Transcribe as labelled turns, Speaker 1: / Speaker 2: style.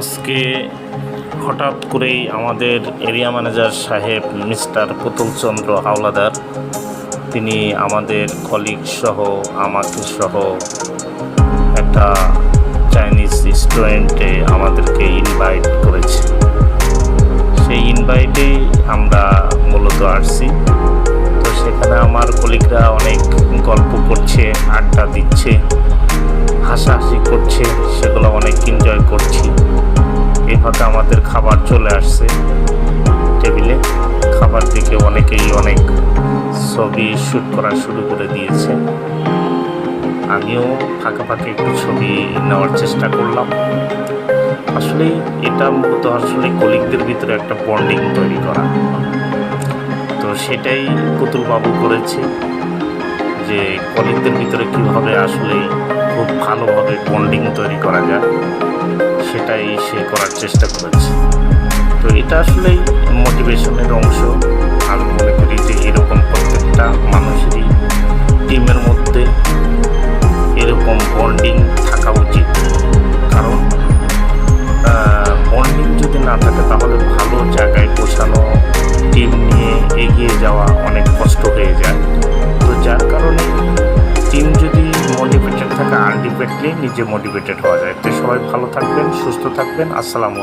Speaker 1: আজকে হঠাৎ করেই আমাদের এরিয়া ম্যানেজার সাহেব মিস্টার পুতুল চন্দ্র হাওলাদার, তিনি আমাদের কলিগ সহ, আমাকে সহ একটা চাইনিজ রেস্টুরেন্টে আমাদেরকে ইনভাইট করেছে। সেই ইনভাইটে আমরা মূলত আসছি। তো সেখানে আমার কলিগরা অনেক গল্প করছে, আড্ডা দিচ্ছে, হাসাহাসি করছে, সেগুলো অনেক এনজয় করছি। এই ফাঁকে আমাদের খাবার চলে আসছে। টেবিলে খাবার দিকে অনেকেই অনেক ছবি শ্যুট করা শুরু করে দিয়েছে। আমিও ফাঁকে ফাঁকে একটু ছবি নেওয়ার চেষ্টা করলাম। আসলে এটা মূলত আসলে কলিগদের ভিতরে একটা বন্ডিং তৈরি করা। তো সেটাই পুতুল বাবু করেছে যে কলিগদের ভিতরে কীভাবে আসলে খুব ভালোভাবে বন্ডিং তৈরি করা যায়। সেটাই সে করার চেষ্টা করেছে। তো এটা আসলেই মোটিভেশনের অংশ। আমি মনে করি যে এরকম প্রত্যেকটা মানুষেরই টিমের মধ্যে এরকম বন্ডিং থাকা উচিত। কারণ বন্ডিং যদি না থাকে তাহলে ভালো জায়গায় পৌঁছানো টিম নিয়ে মোটিভেটেড নিয়ে নিজে মোটিভেটেড হওয়া যায়। তো সবাই ভালো থাকবেন সুস্থ থাকবেন। আসসালামু